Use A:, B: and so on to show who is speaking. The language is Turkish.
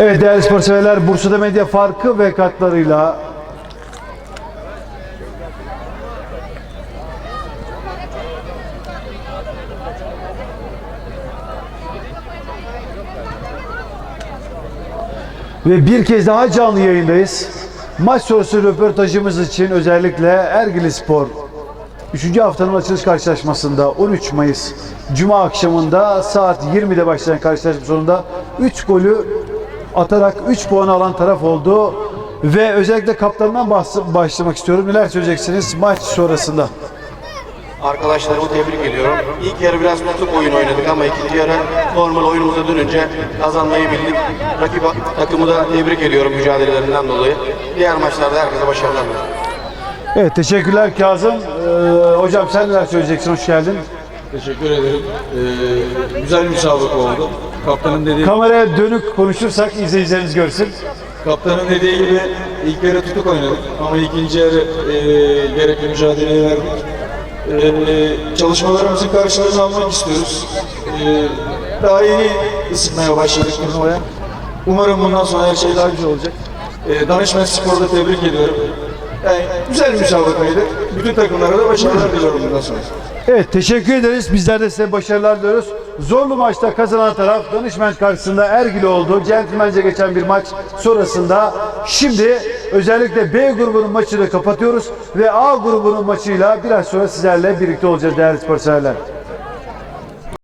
A: Evet değerli spor severler Bursa'da medya farkı ve katlarıyla ve bir kez daha canlı yayındayız. Maç sonrası röportajımız için özellikle Ergili Spor 3. haftanın açılış karşılaşmasında 13 Mayıs Cuma akşamında saat 20'de başlayan karşılaşma sonunda 3 golü atarak 3 puan alan taraf oldu. Ve özellikle kaptanından başlamak istiyorum. Neler söyleyeceksiniz maç sonrasında?
B: Arkadaşlarımı tebrik ediyorum. İlk yarı biraz tutuk oyun oynadık ama ikinci yarı normal oyunumuza dönünce kazanmayı bildik. Rakip takımı da tebrik ediyorum mücadelelerinden dolayı. Diğer maçlarda herkese başarılar diliyorum.
A: Evet teşekkürler Kazım. Ee, hocam sen neler söyleyeceksin? Hoş geldin.
C: Teşekkür ederim. Ee, güzel bir müsabaka oldu. Kaptanın dediği,
A: Kameraya dönük konuşursak izleyicilerimiz görsün.
C: kaptanın dediği gibi ilk yarı tutuk oynadık ama ikinci yarı e, gerekli mücadeleyi verdik. E, çalışmalarımızın karşılığını almak istiyoruz. E, daha yeni ısınmaya başladık turnuvaya. Umarım bundan sonra her şey daha güzel olacak. E, Danışmen Spor'da tebrik ediyorum. Yani güzel bir müsabakaydı. Bütün takımlara da başarılar diliyorum bundan sonra.
A: Evet teşekkür ederiz. Bizler de size başarılar diliyoruz. Zorlu maçta kazanan taraf danışment karşısında Ergil oldu. Centilmence geçen bir maç sonrasında şimdi özellikle B grubunun maçını kapatıyoruz ve A grubunun maçıyla biraz sonra sizlerle birlikte olacağız değerli spor severler.